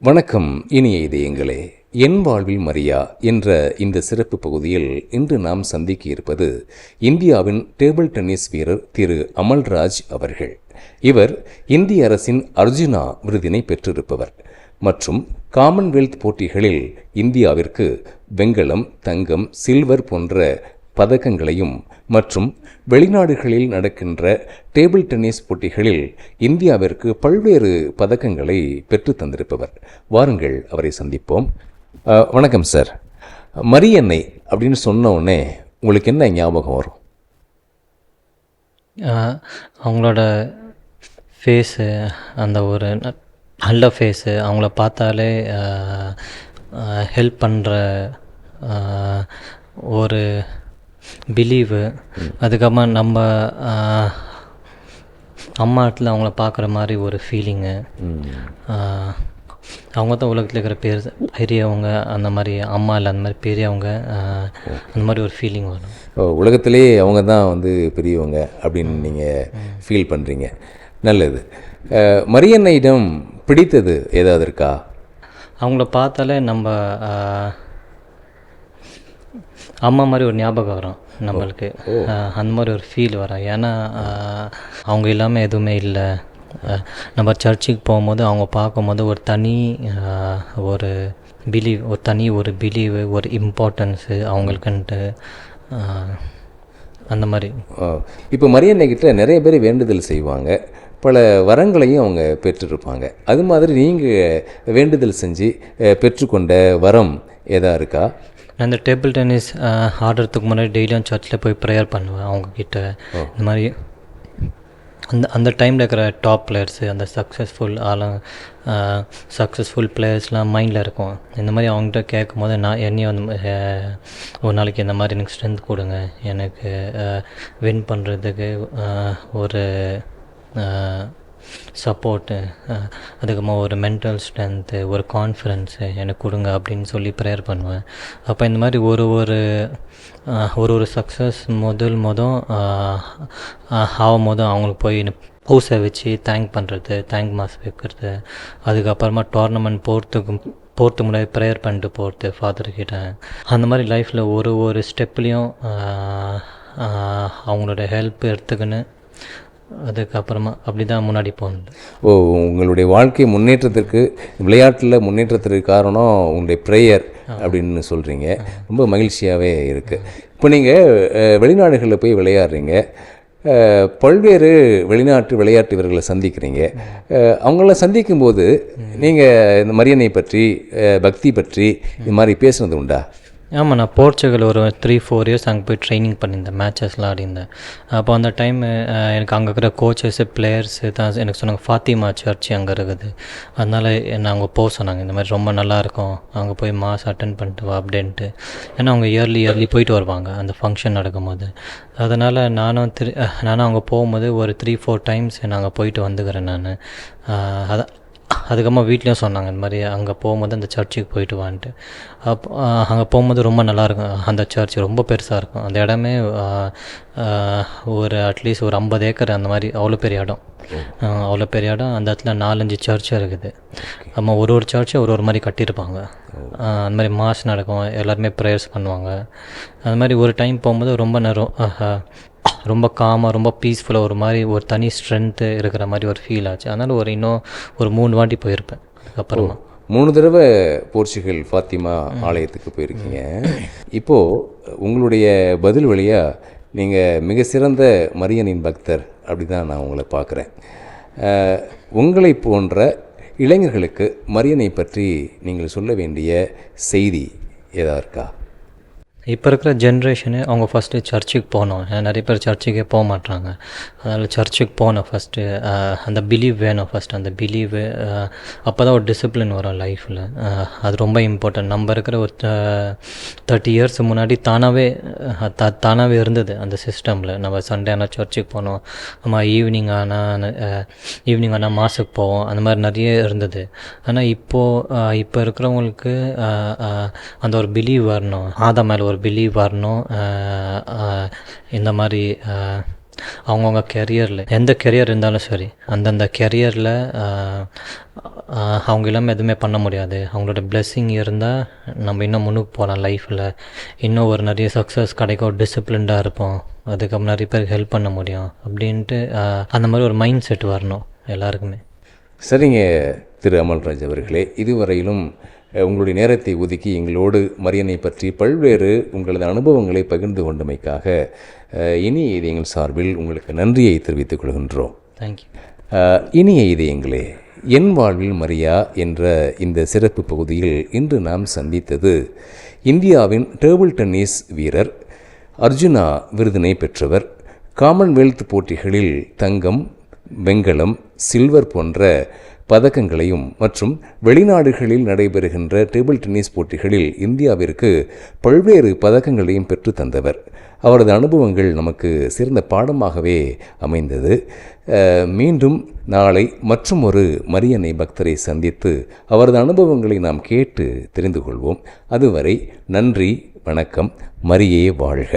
வணக்கம் இனிய இதயங்களே. என் வாழ்வில் மரியா என்ற இந்த சிறப்பு பகுதியில் இன்று நாம் சந்திக்க இருப்பது இந்தியாவின் டேபிள் டென்னிஸ் வீரர் திரு அமல்ராஜ் அவர்கள். இவர் இந்திய அரசின் அர்ஜுனா விருதினை பெற்றிருப்பவர். மற்றும் காமன்வெல்த் போட்டிகளில் இந்தியாவிற்கு வெங்கலம் தங்கம் சில்வர் போன்ற பதக்கங்களையும் மற்றும் வெளிநாடுகளில் நடக்கின்ற டேபிள் டென்னிஸ் போட்டிகளில் இந்தியாவிற்கு பல்வேறு பதக்கங்களை பெற்று தந்திருப்பவர். வாருங்கள் அவரை சந்திப்போம். வணக்கம் சார். மரியன்னை அப்படின்னு சொன்ன உடனே உங்களுக்கு என்ன ஞாபகம் வரும்? அவங்களோட ஃபேஸு அந்த ஒரு நல்ல ஃபேஸு அவங்கள பார்த்தாலே ஹெல்ப் பண்ணுற ஒரு பிலீவு அதுக்கப்புறமா நம்ம அம்மா இடத்துல அவங்கள பார்க்குற மாதிரி ஒரு ஃபீலிங்கு அவங்க தான் உலகத்தில் இருக்கிற பேர் பெரியவங்க அந்த மாதிரி அம்மா இல்லை அந்த மாதிரி பெரியவங்க அந்த மாதிரி ஒரு ஃபீலிங் வரும். ஓ, உலகத்திலேயே அவங்க தான் வந்து பெரியவங்க அப்படின்னு நீங்கள் ஃபீல் பண்ணுறீங்க நல்லது. மரியன்னையிடம் பிடித்தது ஏதாவது இருக்கா? அவங்கள பார்த்தாலே நம்ம அம்மா மாதிரி ஒரு ஞாபகம் வரும் நம்மளுக்கு. அந்த மாதிரி ஒரு ஃபீல் வரும். ஏன்னா அவங்க இல்லாமல் எதுவுமே இல்லை. நம்ம சர்ச்சுக்கு போகும்போது அவங்க பார்க்கும்போது ஒரு தனி ஒரு பிலீவ் ஒரு தனி ஒரு பிலீவு ஒரு இம்பார்ட்டன்ஸு அவங்களுக்குன்ட்டு அந்த மாதிரி. இப்போ மரியன்னை கிட்ட நிறைய பேர் வேண்டுதல் செய்வாங்க. பல வரங்களையும் அவங்க பெற்றிருப்பாங்க. அது மாதிரி நீங்கள் வேண்டுதல் செஞ்சு பெற்றுக்கொண்ட வரம் ஏதா இருக்கா? நான் இந்த டேபிள் டென்னிஸ் ஆடுறதுக்கு முன்னாடி டெய்லியும் சர்ச்சில் போய் ப்ரேயர் பண்ணுவேன் அவங்கக்கிட்ட இந்த மாதிரி அந்த அந்த டைமில் இருக்கிற டாப் பிளேயர்ஸு அந்த சக்ஸஸ்ஃபுல் ஆளும் சக்ஸஸ்ஃபுல் பிளேயர்ஸ்லாம் மைண்டில் இருக்கும். இந்த மாதிரி அவங்ககிட்ட கேட்கும் போது நான் என்னையும் வந்து அஹ், ஒரு நாளைக்கு இந்த மாதிரி எனக்கு ஸ்ட்ரென்த் கொடுங்க. எனக்கு வின் பண்ணுறதுக்கு ஒரு சப்போர்ட்டு அதுக்கப்புறமா ஒரு மென்டல் ஸ்ட்ரென்த்து ஒரு கான்ஃபிடென்ஸு எனக்கு கொடுங்க அப்படின்னு சொல்லி ப்ரேயர் பண்ணுவேன். அப்போ இந்த மாதிரி ஒரு ஒரு ஒரு ஒரு சக்ஸஸ் முதல் மொதல் ஆகும் போதும் அவங்களுக்கு போய் பூசை வச்சு தேங்க் பண்ணுறது தேங்க் மாஸ் வைக்கிறது. அதுக்கப்புறமா டோர்னமெண்ட் போகிறதுக்கு போகிறதுக்கு முன்னாடி ப்ரேயர் பண்ணிட்டு போகிறது ஃபாதர்கிட்ட அந்த மாதிரி லைஃப்பில் ஒரு ஒரு ஸ்டெப்லேயும் அவங்களோட ஹெல்ப் எடுத்துக்கின்னு அதுக்கப்புறமா அப்படி தான் முன்னாடி போனது. ஓ உங்களுடைய வாழ்க்கை முன்னேற்றத்திற்கு விளையாட்டில் முன்னேற்றத்திற்கு காரணம் உங்களுடைய ப்ரேயர் அப்படின்னு சொல்கிறீங்க ரொம்ப மகிழ்ச்சியாகவே இருக்குது இப்போ நீங்கள் வெளிநாடுகளில் போய் விளையாடுறீங்க. பல்வேறு வெளிநாட்டு விளையாட்டு வீரர்களை சந்திக்கிறீங்க. அவங்கள சந்திக்கும்போது நீங்கள் இந்த மரியனை பற்றி பக்தி பற்றி இது மாதிரி பேசுனது உண்டா? ஆமாம் நான் போர்ச்சுகல் ஒரு த்ரீ ஃபோர் இயர்ஸ் அங்கே போய் ட்ரைனிங் பண்ணியிருந்தேன் மேட்சஸ்லாம் ஆடியிருந்தேன். அப்போ அந்த டைம் எனக்கு அங்கே இருக்கிற கோச்சஸ்ஸு பிளேயர்ஸு தான் எனக்கு சொன்னாங்க ஃபாத்திமா சர்ச்சி அங்கே இருக்குது. அதனால் என்னை அங்கே போக சொன்னாங்க. இந்த மாதிரி ரொம்ப நல்லா இருக்கும். அங்கே போய் மாஸ் அட்டன் பண்ணிட்டு வா அப்படின்ட்டு. ஏன்னா அவங்க இயர்லி இயர்லி போயிட்டு வருவாங்க அந்த ஃபங்க்ஷன் நடக்கும்போது. அதனால் நானும் திரு நானும் அங்கே போகும்போது ஒரு த்ரீ ஃபோர் டைம்ஸ் நான் அங்கே போயிட்டு வந்துக்கிறேன் நான். அதான் அதுக்கப்புறமா வீட்லேயும் சொன்னாங்க இந்த மாதிரி அங்கே போகும்போது அந்த சர்ச்சுக்கு போயிட்டு வான்ட்டு. அப்போ அங்கே போகும்போது ரொம்ப நல்லா இருக்கும். அந்த சர்ச் ரொம்ப பெருசாக இருக்கும். அந்த இடமே ஒரு அட்லீஸ்ட் ஒரு ஐம்பது ஏக்கர் அந்த மாதிரி அவ்வளோ பெரிய இடம். அவ்வளோ பெரிய இடம். அந்த இடத்துல நாலஞ்சு சர்ச் இருக்குது. நம்ம ஒரு ஒரு சர்ச்சை ஒரு ஒரு மாதிரி கட்டியிருப்பாங்க. அந்த மாதிரி மாஸ் நடக்கும். எல்லாருமே ப்ரேயர்ஸ் பண்ணுவாங்க. அந்த மாதிரி ஒரு டைம் போகும்போது ரொம்ப நேரம் ரொம்ப காமாக ரொம்ப பீஸ்ஃபுல்லாக ஒரு மாதிரி ஒரு தனி ஸ்ட்ரென்த்து இருக்கிற மாதிரி ஒரு ஃபீல் ஆச்சு. அதனால் ஒரு இன்னும் ஒரு மூணு வாட்டி போயிருப்பேன் அதுக்கப்புறமா. மூணு தடவை போர்ச்சுகல் ஃபாத்திமா ஆலயத்துக்கு போயிருக்கீங்க. இப்போது உங்களுடைய பதில் வழியாக நீங்கள் மிக சிறந்த மரியனின் பக்தர் அப்படி தான் நான் உங்களை பார்க்குறேன். உங்களை போன்ற இளைஞர்களுக்கு மரியனை பற்றி நீங்கள் சொல்ல வேண்டிய செய்தி ஏதா இருக்கா? இப்போ இருக்கிற ஜென்ரேஷனு அவங்க ஃபஸ்ட்டு சர்ச்சுக்கு போகணும். ஏன்னா நிறைய பேர் சர்ச்சுக்கே போக மாட்டாங்க அதனால் சர்ச்சுக்கு போகணும் ஃபஸ்ட்டு அந்த பிலீவ் வேணும் ஃபஸ்ட் அந்த பிலீவு அப்போ தான் ஒரு டிசிப்ளின் வரும் லைஃப்பில் அது ரொம்ப இம்பார்ட்டன்ட் நம்ம இருக்கிற ஒரு தேர்ட்டி இயர்ஸ் முன்னாடி தானாகவே த தானாகவே இருந்தது அந்த சிஸ்டமில் நம்ம சண்டே ஆனால் சர்ச்சுக்கு போனோம். நம்ம ஈவினிங் ஆனால் ஈவினிங் ஆனால் மாசுக்கு போவோம். அந்த மாதிரி நிறைய இருந்தது. ஆனால் இப்போது இப்போ இருக்கிறவங்களுக்கு அந்த ஒரு பிலீவ் வரணும். ஆதா மேலே ஒரு பிலீவ் வரணும். இந்த மாதிரி அவங்கவுங்க கெரியரில் எந்த கெரியர் இருந்தாலும் சரி அந்தந்த கெரியரில் அவங்க இல்லாமல் எதுவுமே பண்ண முடியாது. அவங்களோட பிளெஸ்ஸிங் இருந்தால் நம்ம இன்னும் முன்னுக்கு போகலாம் லைஃப்பில் இன்னும் ஒரு நிறைய சக்ஸஸ் கிடைக்கும் டிசிப்ளின்டாக இருப்போம். அதுக்கப்புறம் நிறைய பேருக்கு ஹெல்ப் பண்ண முடியும். அப்படின்ட்டு அந்த மாதிரி ஒரு மைண்ட் செட் வரணும் எல்லாருக்குமே. சரிங்க திரு அமல்ராஜ் அவர்களே இதுவரையிலும் உங்களுடைய நேரத்தை ஒதுக்கி எங்களோடு மரியனை பற்றி பல்வேறு உங்களது அனுபவங்களை பகிர்ந்து கொண்டமைக்காக இனிய இதயங்கள் சார்பில் உங்களுக்கு நன்றியை தெரிவித்துக் கொள்கின்றோம். தேங்க்யூ இனிய இதயங்களே என் வாழ்வில் மரியா என்ற இந்த சிறப்பு பகுதியில் இன்று நாம் சந்தித்தது இந்தியாவின் டேபிள் டென்னிஸ் வீரர் அர்ஜுனா விருதினை பெற்றவர். காமன்வெல்த் போட்டிகளில் தங்கம் வெண்கலம் சில்வர் போன்ற பதக்கங்களையும் மற்றும் வெளிநாடுகளில் நடைபெறுகின்ற டேபிள் டென்னிஸ் போட்டிகளில் இந்தியாவிற்கு பல்வேறு பதக்கங்களையும் பெற்று தந்தவர். அவரது அனுபவங்கள் நமக்கு சிறந்த பாடமாகவே அமைந்தது. மீண்டும் நாளை மற்றும் ஒரு மரியனை பக்தரை சந்தித்து அவரது அனுபவங்களை நாம் கேட்டு தெரிந்து கொள்வோம். அதுவரை நன்றி வணக்கம் மரியே வாழ்க.